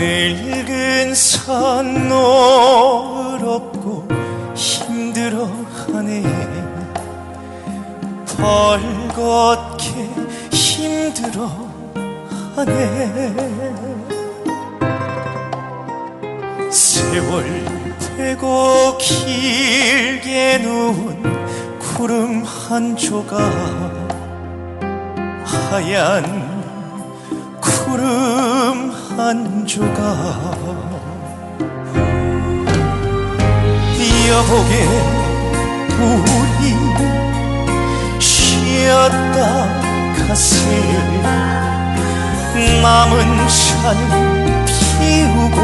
늙은 산 노롭고 힘들어하네. 벌겋게 힘들어하네. 세월 되고 길게 누운 구름 한 조각 하얀 구름 한 조각 여보게 우리 쉬었다 가세 남은 산 피우고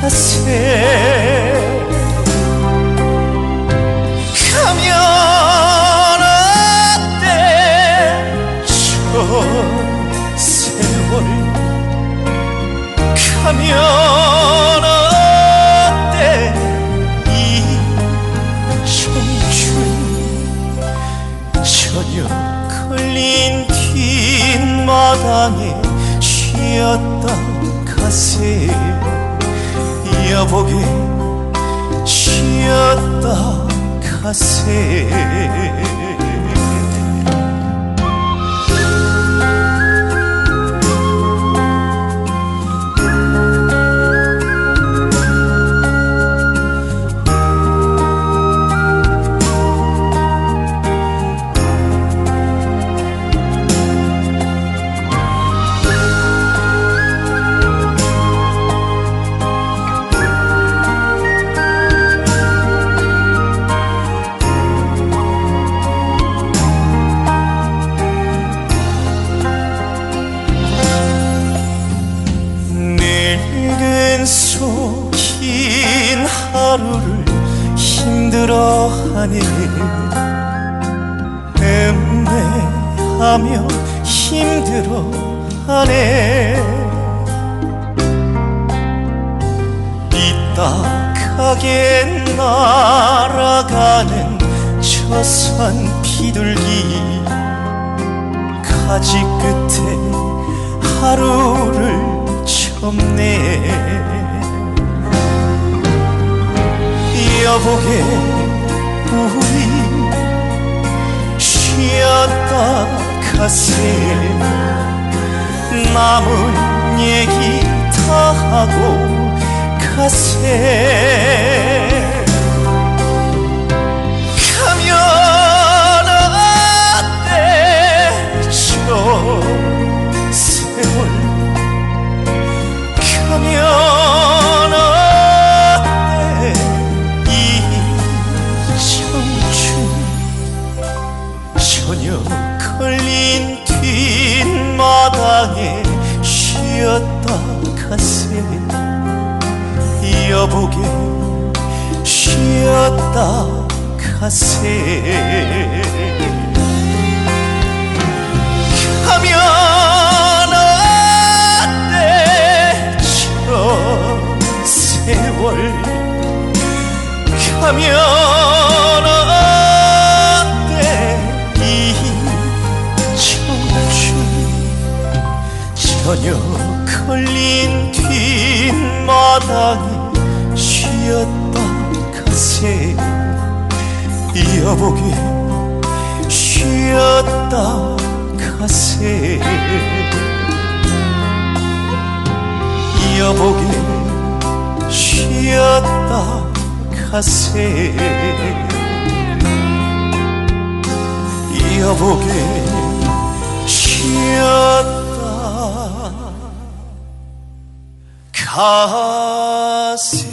가세 가면 어때? 이 청춘 저녁 걸린 뒷마당에 쉬었다 가세 여보게 쉬었다 가세 하루를 힘들어하네 음매하며 힘들어하네. 삐딱하게 날아가는 저산 비둘기. 가지 끝에 하루를 접네 여보게 우리 쉬었다 가세 남은 얘기 다 하고 가세 가세 여보게 쉬었다 가세 여보게 쉬었다 가세. 여보게 쉬었다 가세. 여보게 쉬었다 가세